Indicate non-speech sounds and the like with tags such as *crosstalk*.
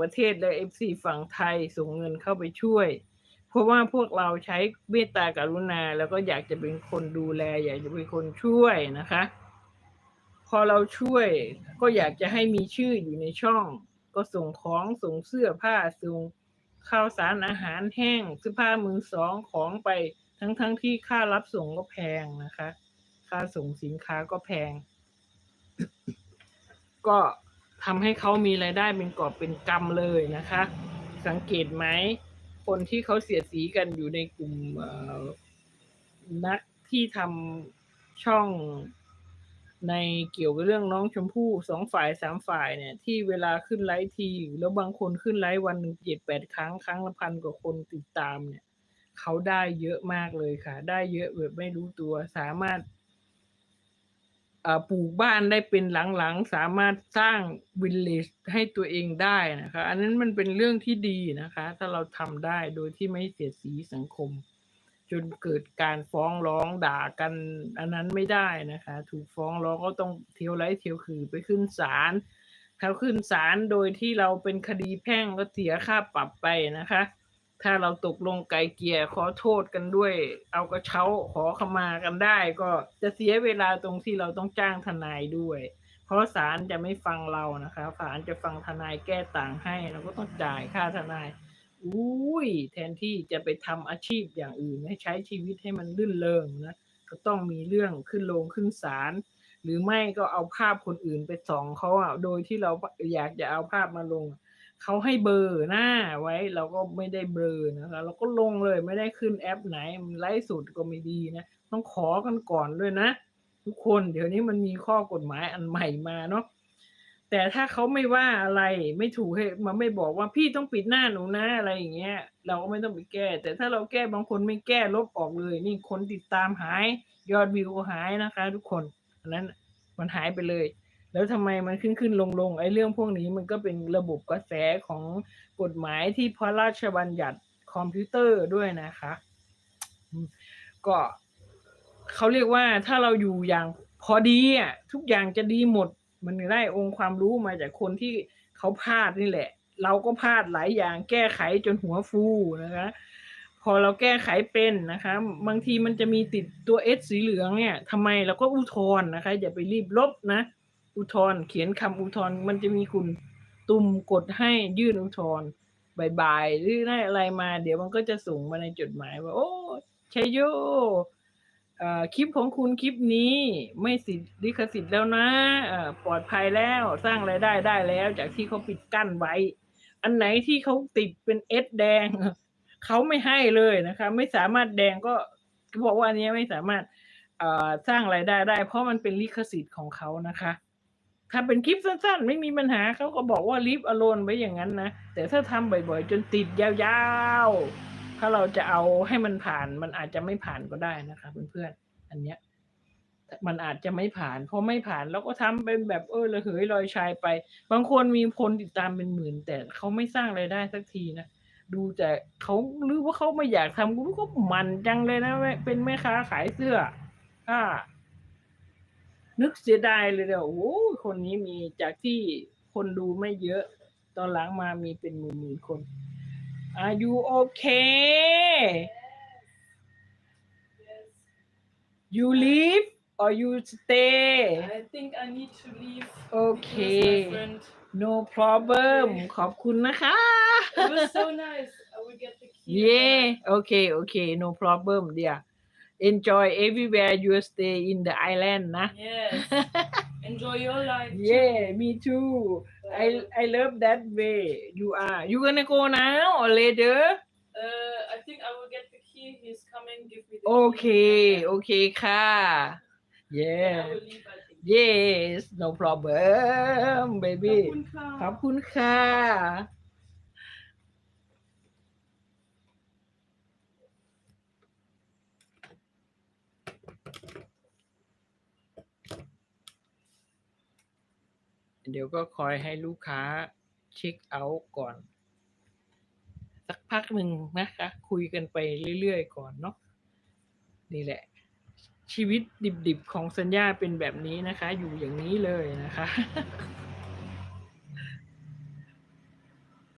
ประเทศและเอฟซีฝั่งไทยส่งเงินเข้าไปช่วย เพราะว่าพวกเราใช้เมตตากรุณา แล้วก็อยากจะเป็นคนดูแล อยากจะเป็นคนช่วยนะคะ พอเราช่วยก็อยากจะให้มีชื่ออยู่ในช่อง ก็ส่งของส่งเสื้อผ้าส่งข้าวสารอาหารแห้งเสื้อผ้ามือสองของไปทั้งทั้งที่ค่ารับส่งก็แพงนะคะ ค่าส่งสินค้าก็แพง ก็ ทำให้เขามีรายได้เป็นกอบเป็นกำเลยนะคะ สังเกตไหมคนที่เขาเสียสีกันอยู่ในกลุ่มนักที่ทำช่องในเกี่ยวกับเรื่องน้องชมพู่สองฝ่ายสามฝ่ายเนี่ย ที่เวลาขึ้นไลฟ์ทีแล้วบางคนขึ้นไลฟ์วันหนึ่งเจ็ดแปดครั้งครั้งละพันกว่าคนติดตามเนี่ย เขาได้เยอะมากเลยค่ะ ได้เยอะแบบไม่รู้ตัวสามารถ ปลูกบ้านได้เป็นหลังๆ สามารถสร้างวิลเลจให้ตัวเองได้นะคะ อันนั้นมันเป็นเรื่องที่ดีนะคะ ถ้าเราทำได้โดยที่ไม่เสียสีสังคม จนเกิดการฟ้องร้องด่ากัน อันนั้นไม่ได้นะคะ ถูกฟ้องร้องก็ต้องเทียวไร้เทียวคือไปขึ้นศาลถ้าขึ้นศาลโดยที่เราเป็นคดีแพ่งก็เสียค่าปรับไปนะคะ ถ้าเราตกลงไกลเกลี่ยขอโทษกันด้วย เอากระเช้าขอขมากันได้ ก็จะเสียเวลาตรงที่เราต้องจ้างทนายด้วย เพราะศาลจะไม่ฟังเรานะคะศาลจะฟังทนายแก้ต่างให้ เราก็ต้องจ่ายค่าทนายอุ้ยแทนที่จะไปทำอาชีพอย่างอื่นให้ใช้ชีวิตให้มันลื่นเริงนะก็ต้องมีเรื่องขึ้นลงขึ้นศาลหรือไม่ก็เอาภาพคนอื่นไปส่องเขาอะโดยที่เราอยากจะเอาภาพมาลง เขาให้เบอร์หน้าไว้ เราก็ไม่ได้เบลอนะคะเราก็ลงเลยไม่ได้ขึ้นแอปไหนไลฟ์สดก็ไม่ดีนะต้องขอกันก่อนด้วยนะ ทุกคนเดี๋ยวนี้มันมีข้อกฎหมายอันใหม่มาเนาะแต่ถ้าเขาไม่ว่าอะไรไม่ถูกให้มันไม่บอกว่าพี่ต้องปิดหน้าหนูนะอะไรอย่างเงี้ย เราก็ไม่ต้องไปแก้ แต่ถ้าเราแก้บางคนไม่แก้ลบออกเลย นี่คนติดตามหาย ยอดวิวหายนะคะ ทุกคนอันนั้นมันหายไปเลย แล้วทำไมมันขึ้นขึ้นลงลงไอ้เรื่องพวกนี้มันก็เป็นระบบกระแสของกฎหมายที่พระราชบัญญัติคอมพิวเตอร์ด้วยนะคะ ก็เขาเรียกว่าถ้าเราอยู่อย่างพอดีอะทุกอย่างจะดีหมด มันได้องค์ความรู้มาจากคนที่เขาพลาดนี่แหละ เราก็พลาดหลายอย่างแก้ไขจนหัวฟูนะคะ พอเราแก้ไขเป็นนะคะ บางทีมันจะมีติดตัวเอสสีเหลืองเนี่ยทำไมเราก็อุทธรณ์นะคะ อย่าไปรีบลบนะ อุทธรณ์เขียนคำอุทธรณ์มันจะมีคุณตุ่มกดให้ยื่นอุทธรณ์บายๆหรือได้อะไรมา เดี๋ยวมันก็จะส่งมาในจดหมายว่า โอ้ชัยโยอ่อคลิปของคุณคลิปนี้ไม่สิทธิ์ลิขสิทธิ์แล้วนะปลอดภัยแล้วสร้างรายได้ได้แล้ว จากที่เขาปิดกั้นไว้ อันไหนที่เขาติดเป็นเอสแดงเขาไม่ให้เลยนะคะ ไม่สามารถแดงก็บอกว่าอันนี้ไม่สามารถอ่อสร้างรายได้ได้ เพราะมันเป็นลิขสิทธิ์ของเขานะคะ ถ้าเป็นคลิปสั้นๆ ไม่มีปัญหาเขาก็บอกว่าลิฟอโลนไว้อย่างนั้นนะ แต่ถ้าทำบ่อยๆ จนติดยาวๆ ถ้าเราจะเอาให้มันผ่านมันอาจจะไม่ผ่านก็ได้นะคะเพื่อนๆ อันเนี้ย มันอาจจะไม่ผ่านพอไม่ผ่านเราก็ทำเป็นแบบเออระเหยลอยชายไป บางคนมีคนติดตามเป็นหมื่น แต่เขาไม่สร้างรายได้สักทีนะดูแต่เขาหรือว่าเขาไม่อยากทำกูก็มันจังเลยนะแม่เป็นแม่ค้าขายเสื้ออ่า นึกเสียดายเลยเดี๋ยวโอ้โหคนนี้มีจากที่คนดูไม่เยอะ ตอนหลังมามีเป็นหมื่นหมื่นๆคน Are you okay Yes. You leave or you stay I think I need to leave. Okay. because my friend. No problem ขอบคุณนะคะ It was so nice. I will get the key. Yeah okay okay no problem dear enjoy everywhere you stay in the island นะ Yes. *laughs* Enjoy your life. too. Yeah me too I I love that way you are you gonna go now or later Uh, I think I will get the key. He's coming. Give me the โอ key. เค โอเคค่ะ Yeah, yeah I will leave. I think. yes no problem baby ขอบคุณค่ะ เดี๋ยวก็คอยให้ลูกค้าเช็คเอาท์ก่อน สักพักหนึ่งนะคะ คุยกันไปเรื่อยๆก่อนเนาะนี่แหละ ชีวิตดิบๆของสัญญาเป็นแบบนี้นะคะ อยู่อย่างนี้เลยนะคะ